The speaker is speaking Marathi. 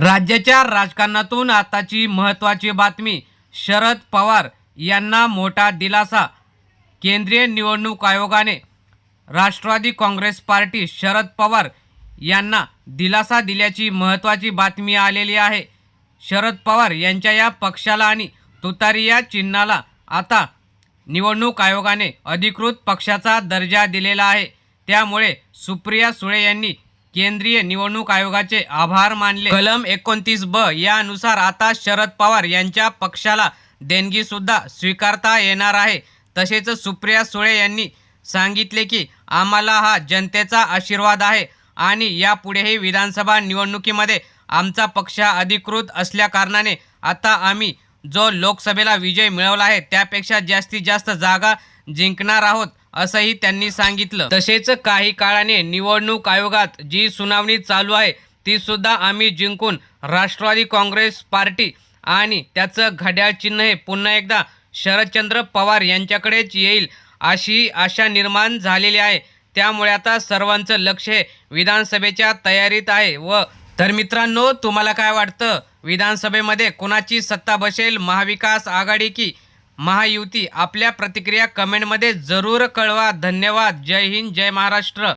राज्याच्या राजकारणातून आताची महत्त्वाची बातमी शरद पवार यांना मोठा दिलासा केंद्रीय निवडणूक आयोगाने. राष्ट्रवादी काँग्रेस पार्टी शरद पवार यांना दिलासा दिल्याची महत्त्वाची बातमी आलेली आहे. शरद पवार यांच्या या पक्षाला आणि तुतारी या चिन्हाला आता निवडणूक आयोगाने अधिकृत पक्षाचा दर्जा दिलेला आहे. त्यामुळे सुप्रिया सुळे यांनी केंद्रीय निवडणूक आयोगाचे आभार मानले. कलम एकोणतीस ब यानुसार आता शरद पवार यांच्या पक्षाला देणगी सुद्धा स्वीकारता येणार आहे. तसेच सुप्रिया सुळे यांनी सांगितले की आम्हाला हा जनतेचा आशीर्वाद आहे आणि यापुढेही विधानसभा निवडणुकीमध्ये आमचा पक्ष अधिकृत असल्याकारणाने आता आम्ही जो लोकसभेला विजय मिळवला आहे त्यापेक्षा जास्तीत जास्त जागा जिंकणार आहोत. असंही त्यांनी सांगितलं. तसेच काही काळाने निवडणूक आयोगात जी सुनावणी चालू आहे ती सुद्धा आम्ही जिंकून राष्ट्रवादी काँग्रेस पार्टी आणि त्याचं घड्याळ चिन्ह हे पुन्हा एकदा शरदचंद्र पवार यांच्याकडेच येईल अशी आशा निर्माण झालेली आहे. त्यामुळे आता सर्वांचं लक्ष हे विधानसभेच्या तयारीत आहे व तर मित्रांनो तुम्हाला काय वाटतं? विधानसभेमध्ये कोणाची सत्ता बसेल? महाविकास आघाडी की महायुती आपल्या प्रतिक्रिया कमेंटमध्ये जरूर कळवा. धन्यवाद. जय हिंद जय महाराष्ट्र.